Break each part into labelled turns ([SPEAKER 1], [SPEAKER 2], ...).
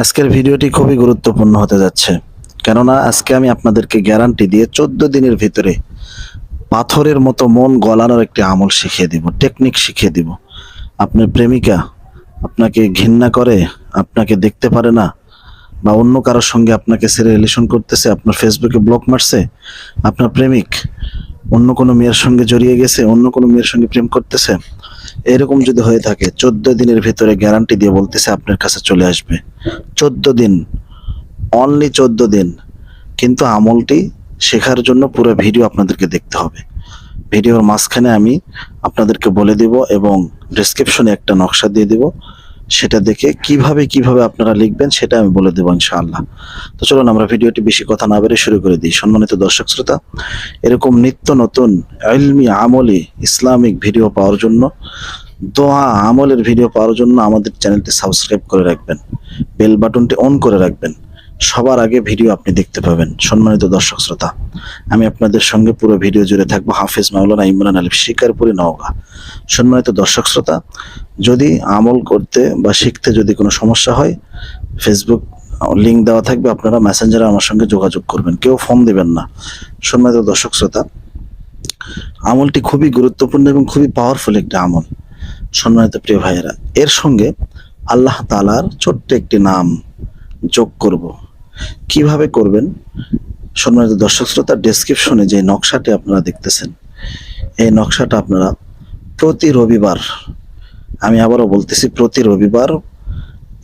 [SPEAKER 1] আজকের ভিডিওটি খুবই গুরুত্বপূর্ণ হতে যাচ্ছে। কেননা আজকে আমি আপনাদেরকে গ্যারান্টি দিয়ে চোদ্দ দিনের ভিতরে পাথরের মতো মন গলানোর একটি আমল শিখিয়ে দিব, টেকনিক শিখিয়ে দিব। আপনার প্রেমিকা আপনাকে ঘৃণা করে, আপনাকে দেখতে পারে না, বা অন্য কারোর সঙ্গে আপনাকে সেরে রিলেশন করতেছে, আপনার ফেসবুকে ব্লক মারছে, আপনার প্রেমিক অন্য কোনো মেয়ের সঙ্গে জড়িয়ে গেছে, অন্য কোনো মেয়ের সঙ্গে প্রেম করতেছে এরকম যদি হয়ে থাকে, চোদ্দ দিনের ভিতরে গ্যারান্টি দিয়ে বলতেছে আপনার কাছে চলে আসবে। চোদ্দ দিন অনলি চোদ্দ দিন। কিন্তু আমলটি শেখার জন্য পুরো ভিডিও আপনাদেরকে দেখতে হবে। ভিডিওর মাঝখানে আমি আপনাদেরকে বলে দিব এবং ডেসক্রিপশনে একটা নকশা দিয়ে দিব। সেটা দেখে কীভাবে কীভাবে আপনারা লিখবেন সেটা আমি বলে দেবো ইনশাআল্লাহ। তো চলুন আমরা ভিডিওটি বেশি কথা না বেড়ে শুরু করে দিই। সম্মানিত দর্শক শ্রোতা, এরকম নিত্য নতুন ইলমি আমলি ইসলামিক ভিডিও পাওয়ার জন্য দোয়া আমলের ভিডিও পাওয়ার জন্য আমাদের চ্যানেলটি সাবস্ক্রাইব করে রাখবেন বেল বাটনটি অন করে রাখবেন। সবার আগে ভিডিও আপনি দেখতে পাবেন। সম্মানিত দর্শক শ্রোতা, আমি আপনাদের সঙ্গে পুরো ভিডিও জুড়ে থাকব হাফিজ মাওলানা ইমরান আলিফ শিকারপুরি নওগাঁ। সম্মানিত দর্শক শ্রোতা, যদি আমল করতে বা শিখতে যদি কোনো সমস্যা হয় ফেসবুক লিঙ্ক দেওয়া থাকবে, আপনারা মেসেঞ্জারে আমার সঙ্গে যোগাযোগ করবেন। কেউ ফোন দেবেন না। সম্মানিত দর্শক শ্রোতা, আমলটি খুবই গুরুত্বপূর্ণ এবং খুবই পাওয়ারফুল একটা আমল। সম্মানিত প্রিয় ভাইয়েরা, এর সঙ্গে আল্লাহ তালার ছোট্ট একটি নাম যোগ করব। কীভাবে করবেন? সম্মানিত দর্শক শ্রোতা ডেসক্রিপশনে যে নকশাটি আপনারা দেখতেছেন, এই নকশাটা আপনারা প্রতি রবিবার, আমি আবারও বলতেছি প্রতি রবিবার,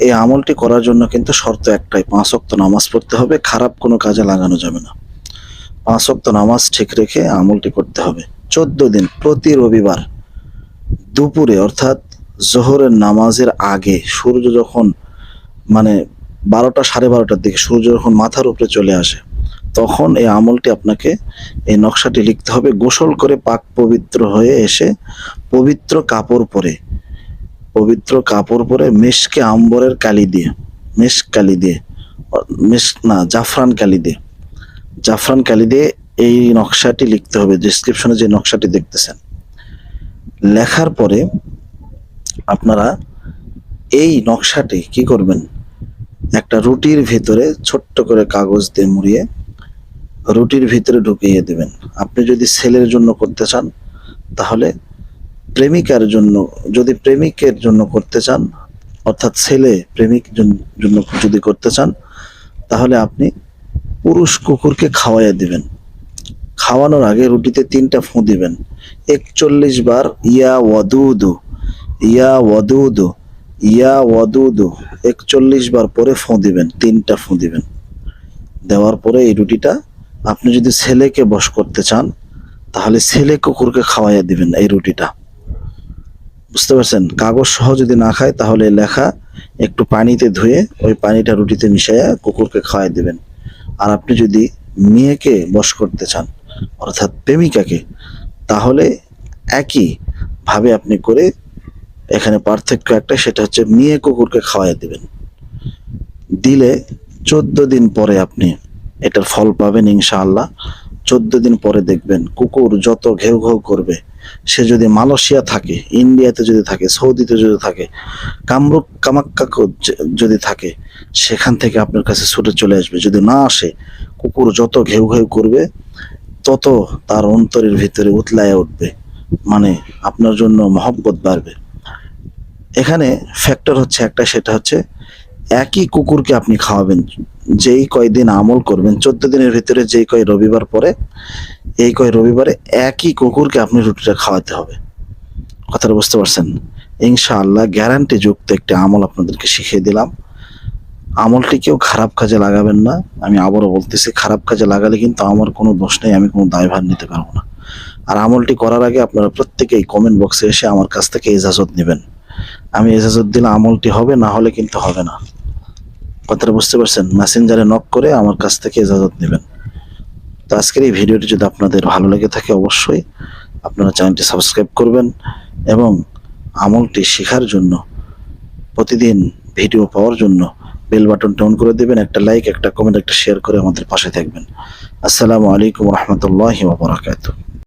[SPEAKER 1] এই আমলটি করার জন্য কিন্তু শর্ত একটাই, পাঁচ অক্ত নামাজ পড়তে হবে, খারাপ কোনো কাজে লাগানো যাবে না। পাঁচ অক্ত নামাজ ঠিক রেখে আমলটি করতে হবে। চোদ্দ দিন প্রতি রবিবার দুপুরে, অর্থাৎ জোহরের নামাজের আগে সূর্য যখন মানে বারোটা, সাড়ে বারোটার দিকে সূর্য যখন মাথার উপরে চলে আসে, তখন এই আমলটি আপনাকে এই নকশাটি লিখতে হবে। গোসল করে পাক পবিত্র হয়ে এসে পবিত্র কাপড় পরে, পবিত্র কাপড় পরে মেশকে আম্বরের কালি দিয়ে, মেশ কালি দিয়ে, মেশ না, জাফরান কালি দিয়ে, জাফরান কালি দিয়ে এই নকশাটি লিখতে হবে। ডিসক্রিপশনে যে নকশাটি দেখতেছেন। লেখার পরে আপনারা এই নকশাটি কি করবেন? একটা রুটির ভিতরে ছোট্ট করে কাগজ দিয়ে মুড়িয়ে রুটির ভিতরে ঢুকিয়ে দেবেন। আপনি যদি ছেলের জন্য করতে চান, তাহলে প্রেমিকার জন্য, যদি প্রেমিকের জন্য করতে চান, অর্থাৎ ছেলে প্রেমিক জন্য যদি করতে চান, তাহলে আপনি পুরুষ কুকুরকে খাওয়াইয়া দিবেন। খাওয়ানোর আগে রুটিতে তিনটা ফু দিবেন। একচল্লিশ বার ইয়া ওয়াদুদু ইয়া ওয়াদুদু ইয়া ওয়াদুদু, একচল্লিশ বার পরে ফোঁ দিবেন, তিনটা ফুঁ দিবেন। দেওয়ার পরে এই রুটিটা আপনি যদি ছেলেকে বশ করতে চান, তাহলে ছেলে কুকুরকে খাওয়াইয়া দিবেন এই রুটিটা। বুঝতে পারছেন? কাগজ সহ যদি না খায়, তাহলে লেখা একটু পানিতে ধুয়ে ওই পানিটা রুটিতে মিশাইয়া কুকুরকে খাওয়াই দিবেন। আর আপনি যদি মেয়েকে বশ করতে চান অর্থাৎ প্রেমিকাকে, তাহলে একই ভাবে আপনি করে এখানে পার্থক্য একটা, সেটা হচ্ছে মেয়ে কুকুরকে খাওয়াই দিবেন। দিলে চোদ্দ দিন পরে আপনি এটার ফল পাবেন ইনশাআল্লাহ। চোদ্দ দিন পরে দেখবেন কুকুর যত ঘেউ ঘেউ করবে, সে যদি মালয়েশিয়া থাকে, ইন্ডিয়াতে যদি থাকে, সৌদিতে যদি থাকে, কামরূপ কামাক্কা যদি থাকে, সেখান থেকে আপনার কাছে ছুটে চলে আসবে। যদি না আসে, কুকুর যত ঘেউ ঘেউ করবে তত তার অন্তরের ভিতরে উতলায় উঠবে মানে আপনার জন্য মহব্বত বাড়বে। এখানে ফ্যাক্টর হচ্ছে একটা, সেটা হচ্ছে একই কুকুরকে আপনি খাওয়াবেন, যেই কয়দিন আমল করবেন, চোদ্দ দিনের ভিতরে যেই কয় রবিবার পরে, এই কয় রবিবারে একই কুকুরকে আপনি রুটিটা খাওয়াতে হবে। কথাটা বুঝতে পারছেন? ইনশাআল্লাহ গ্যারান্টি যুক্ত একটি আমল আপনাদেরকে শিখিয়ে দিলাম। আমলটি কেউ খারাপ কাজে লাগাবেন না। আমি আবারও বলতেছি, খারাপ কাজে লাগালে কিন্তু আমার কোনো দোষ নেই, আমি কোনো দায়ভার নিতে পারব না। আর আমলটি করার আগে আপনারা প্রত্যেকেই কমেন্ট বক্সে এসে আমার কাছ থেকে ইজাজত নেবেন। আমি ইজাজত দিলে আমলটি হবে, না হলে কিন্তু হবে না। কথাটা বুঝতে পারছেন? মেসেঞ্জারে নক করে আমার কাছ থেকে ইজাজত নেবেন। তো আজকের এই ভিডিওটি যদি আপনাদের ভালো লেগে থাকে অবশ্যই আপনারা চ্যানেলটি সাবস্ক্রাইব করবেন এবং আমলটি শেখার জন্য, প্রতিদিন ভিডিও পাওয়ার জন্য বেল বাটন অন করে দেবেন, একটা লাইক একটা কমেন্ট একটা শেয়ার করে আমাদের পাশে থাকবেন। আসসালামু আলাইকুম রহমতুল্লাহ ওবরাকাতুহ